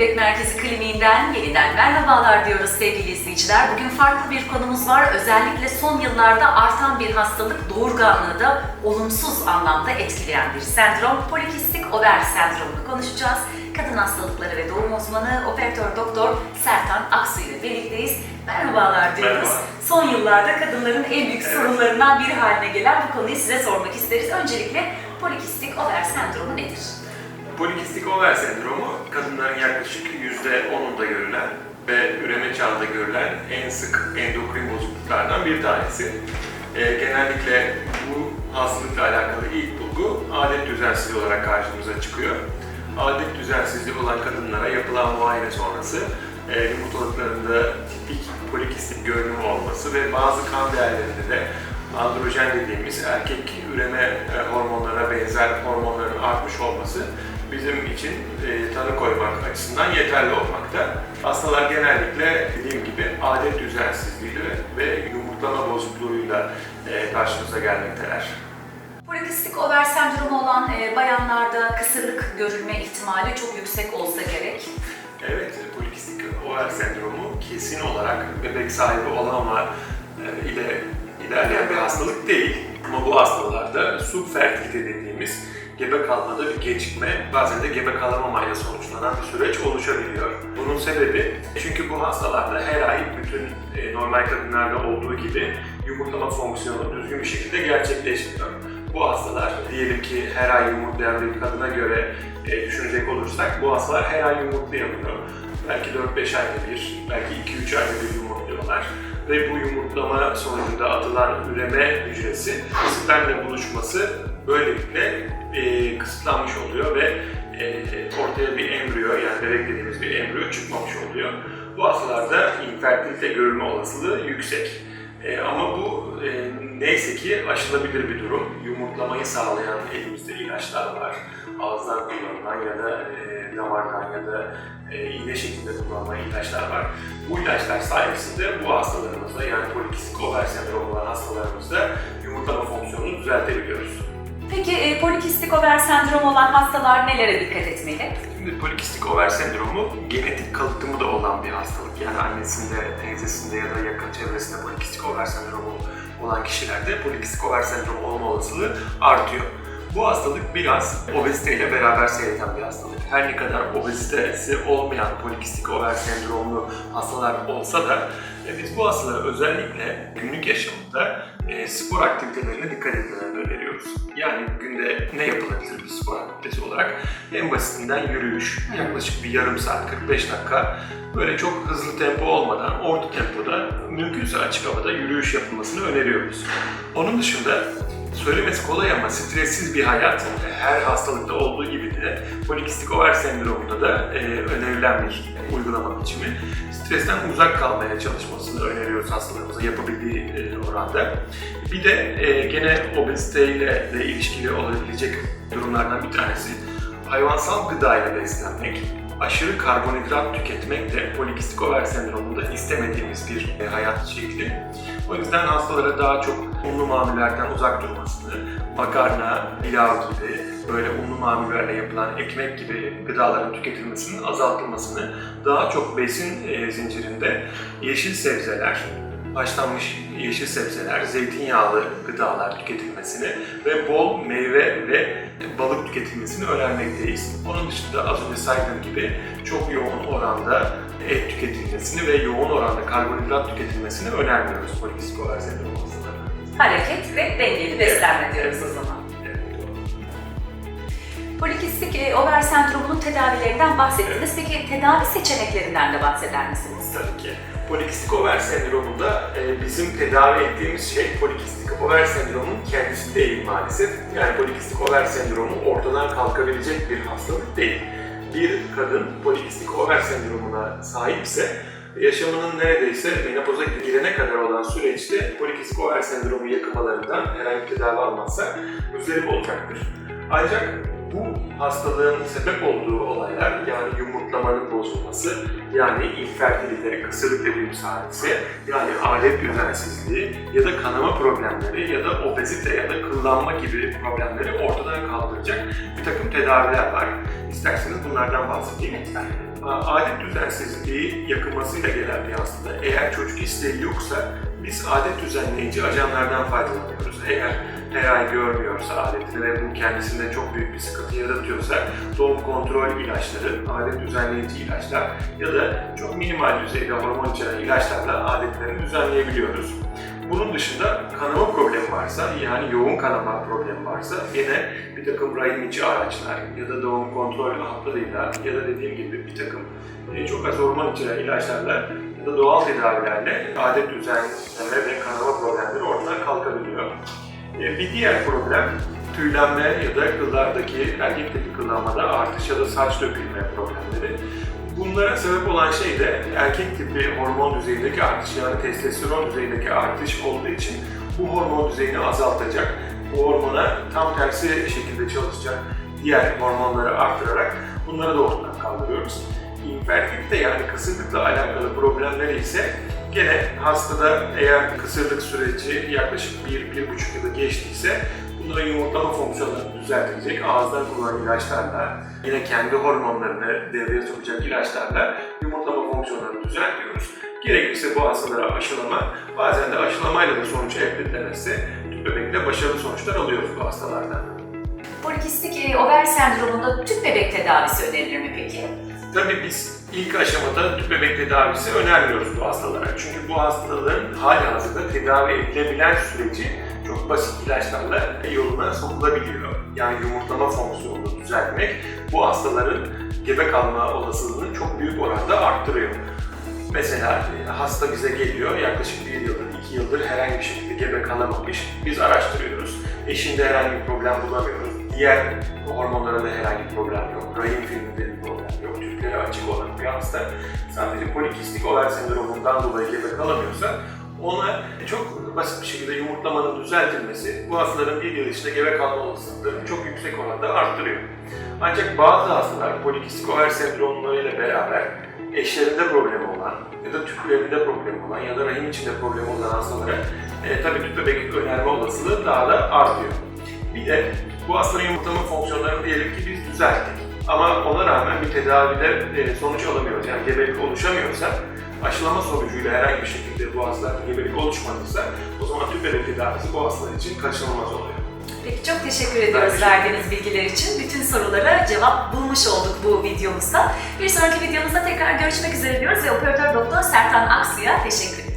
Kliniğinden yeniden merhabalar diyoruz sevgili izleyiciler. Bugün farklı bir konumuz var. Özellikle son yıllarda artan bir hastalık doğurganlığı da olumsuz anlamda etkileyen bir sendrom. Polikistik over sendromunu konuşacağız. Kadın hastalıkları ve doğum uzmanı operatör doktor Sertan Aksu ile birlikteyiz. Merhabalar diyoruz. Merhaba. Son yıllarda kadınların en büyük Evet. sorunlarından biri haline gelen bu konuyu size sormak isteriz. Öncelikle polikistik over sendromu nedir? Polikistik over sendromu kadınların yaklaşık %10'unda görülen ve üreme çağında görülen en sık endokrin bozukluklardan bir tanesi. Ee, genellikle bu hastalıkla alakalı ilk bulgu adet düzensizliği olarak karşımıza çıkıyor. Adet düzensizliği olan kadınlara yapılan muayene sonrası e, yumurtalıklarında tipik polikistik görünümü olması ve bazı kan değerlerinde de androjen dediğimiz erkek üreme e, hormonlarına benzer hormonların artmış olması bizim için e, tanı koymak açısından yeterli olmakta. Hastalar genellikle dediğim gibi adet düzensizliği ve, yumurtlama bozukluğuyla e, karşımıza gelmekteler. Polikistik over sendromu olan e, bayanlarda kısırlık görülme ihtimali çok yüksek olsa gerek. Evet, polikistik over sendromu kesin olarak bebek sahibi olamama e, ile ilerleyen bir hastalık değil. Ama bu hastalarda subfertilite dediğimiz gebe kalmada bir gecikme, bazen de gebe kalamamayla sonuçlanan bir süreç oluşabiliyor. Bunun sebebi çünkü bu hastalarda her ay bütün e, normal kadınlarda olduğu gibi yumurtlama fonksiyonu düzgün bir şekilde gerçekleşmiyor. Bu hastalar diyelim ki her ay yumurtlayan bir kadına göre e, düşünecek olursak bu hastalar her ay yumurtlayamıyor. Belki 4-5 ayda bir, belki 2-3 ayda bir yumurtluyorlar. Ve bu yumurtlama sonucunda atılan üreme hücresi spermle buluşması böylelikle e, kısıtlanmış oluyor ve e, ortaya bir embriyo yani bebek dediğimiz bir embriyo çıkmamış oluyor. Bu hastalarda infertilite görülme olasılığı yüksek. E, ama bu e, neyse ki aşılabilir bir durum. Yumurtlamayı sağlayan elimizde ilaçlar var. Ağızdan kullanılan ya da e, damardan ya da e, iğne şeklinde kullanılan ilaçlar var. Bu ilaçlar sayesinde bu hastalarımızda yani polikistik over sendromu olan hastalarımızda yumurtlama fonksiyonunu düzeltebiliyoruz. Peki e, polikistik over sendromu olan hastalar nelere dikkat etmeli? Şimdi polikistik over sendromu genetik kalıtımı da olan bir hastalık. Yani annesinde, teyzesinde ya da yakın çevresinde polikistik over sendromu olan kişilerde polikistik over sendromu olma olasılığı artıyor. Bu hastalık biraz obeziteyle beraber seyreden bir hastalık. Her ne kadar obezitesi olmayan polikistik over sendromlu hastalar olsa da e, biz bu hastalara özellikle günlük yaşamında e, spor aktivitelerine dikkat etmelerini öneriyoruz. Yani günde ne yapılabilir bir spor aktivitesi olarak? En basitinden yürüyüş, yaklaşık bir yarım saat, 45 dakika böyle çok hızlı tempo olmadan orta tempoda mümkünse açık havada yürüyüş yapılmasını öneriyoruz. Onun dışında söylemesi kolay ama stressiz bir hayat her hastalıkta olduğu gibi de polikistik over sendromunda da e, önerilen bir uygulama biçimi. Stresten uzak kalmaya çalışmasını öneriyoruz hastalarımıza yapabildiği e, oranda. Bir de e, gene obeziteyle de ilişkili olabilecek durumlardan bir tanesi hayvansal gıda ile beslenmek, aşırı karbonhidrat tüketmek de polikistik over sendromunda istemediğimiz bir e, hayat şekli. O yüzden hastalara daha çok unlu mamullerden uzak durmasını, makarna, pilav gibi böyle unlu mamullerle yapılan ekmek gibi gıdaların tüketilmesinin azaltılmasını, daha çok besin e, zincirinde yeşil sebzeler, haşlanmış yeşil sebzeler, zeytinyağlı gıdalar tüketilmesini ve bol meyve ve balık tüketilmesini önermekteyiz. Onun dışında az önce saydığım gibi çok yoğun oranda et tüketilmesini ve yoğun oranda karbonhidrat tüketilmesini önermiyoruz polikistik over sendromu hastalarına. Hareket ve dengeli beslenme diyoruz o zaman. Polikistik e, over sendromunun tedavilerinden bahsettiniz. Peki tedavi seçeneklerinden de bahseder misiniz? Tabii ki. Polikistik over sendromunda e, bizim tedavi ettiğimiz şey polikistik over sendromun kendisi değil maalesef. Yani polikistik over sendromu ortadan kalkabilecek bir hastalık değil. Bir kadın polikistik over sendromuna sahipse yaşamının neredeyse menopoza girene kadar olan süreçte polikistik over sendromu yakımalarından herhangi bir tedavi almazsa müzdarip olacaktır. Ancak bu hastalığın sebep olduğu olaylar yani yumurtlamanın bozulması, yani infertilite, kısırlık dediğimiz hadise, yani adet düzensizliği ya da kanama problemleri ya da obezite ya da kıllanma gibi problemleri ortadan kaldıracak bir takım tedaviler var. İsterseniz bunlardan bahsedeyim. Adet düzensizliği yakınmasıyla gelen bir hastada eğer çocuk isteği yoksa biz adet düzenleyici ajanlardan faydalanıyoruz. Eğer ay görmüyorsa adetini ve bu kendisinde çok büyük bir sıkıntı yaratıyorsa doğum kontrol ilaçları, adet düzenleyici ilaçlar ya da çok minimal düzeyde hormon içeren ilaçlarla adetlerini düzenleyebiliyoruz. Bunun dışında kanama problemi varsa yani yoğun kanama problemi varsa yine bir takım rahim içi araçlar ya da doğum kontrol haplarıyla ya da dediğim gibi bir takım e, çok az hormon içeren ilaçlarla ya da doğal tedavilerle adet düzenleme ve kanama problemleri ortadan kalkabiliyor. E, Bir diğer problem tüylenme ya da kıllardaki erkek tipi kıllanmada artış ya da saç dökülme problemleri. Bunlara sebep olan şey de erkek tipi hormon düzeyindeki artış yani testosteron düzeyindeki artış olduğu için bu hormon düzeyini azaltacak, bu hormona tam tersi şekilde çalışacak diğer hormonları arttırarak bunları da ortadan kaldırıyoruz. İnfertilite yani kısırlıkla alakalı problemleri ise gene hastada eğer kısırlık süreci yaklaşık 1-1,5 yılı geçtiyse bunların yumurtlama fonksiyonlarını düzeltecek ağızdan kullanılan ilaçlarla yine kendi hormonlarını devreye sokacak ilaçlarla yumurtlama fonksiyonlarını düzeltiyoruz. Gerekirse bu hastalara aşılama, bazen de aşılamayla da sonuç elde edilemezse tüp bebekle başarılı sonuçlar alıyoruz bu hastalardan. Polikistik e, over sendromunda tüp bebek tedavisi önerilir mi peki? Tabii biz ilk aşamada tüp bebek tedavisi önermiyoruz bu hastalara. Çünkü bu hastaların hali hazırda tedavi edilebilen süreci çok basit ilaçlarla yoluna sokulabiliyor. Yani yumurtlama fonksiyonunu düzeltmek bu hastaların gebe kalma olasılığını çok büyük oranda arttırıyor. Mesela e, hasta bize geliyor, yaklaşık bir yıldır, iki yıldır herhangi bir şekilde gebe kalamamış. Biz araştırıyoruz. Eşinde herhangi bir problem bulamıyoruz. Diğer hormonlara da herhangi bir problem yok. Rahim filminde bir problem yok. Tüpleri açık olan bir hasta sadece polikistik over sendromundan dolayı gebe kalamıyorsa ona çok basit bir şekilde yumurtlamanın düzeltilmesi bu hastaların bir yıl içinde gebe kalma olasılıklarını çok yüksek oranda arttırıyor. Ancak bazı hastalar polikistik over sendromlarıyla beraber eşlerinde problemi olan ya da tüplerinde problemi olan ya da rahim içinde problemi olan hastalara e, tabii tüp bebek önerme olasılığı daha da artıyor. Bir de bu hastanın yumurtlama fonksiyonlarını diyelim ki biz düzelttik. Ama ona rağmen bir tedavide e, sonuç alamıyoruz. Yani gebelik oluşamıyorsa aşılama sonucuyla herhangi bir şekilde bu hastalarda gebelik oluşmadıysa o zaman tüp bebek tedavisi bu hastalar için kaçınılmaz oluyor. Peki çok teşekkür ediyoruz teşekkür verdiğiniz bilgiler için. Bütün sorulara cevap bulmuş olduk bu videomuzda. Bir sonraki videomuzda tekrar görüşmek üzere diyoruz ve operatör doktor Sertan Aksu'ya teşekkür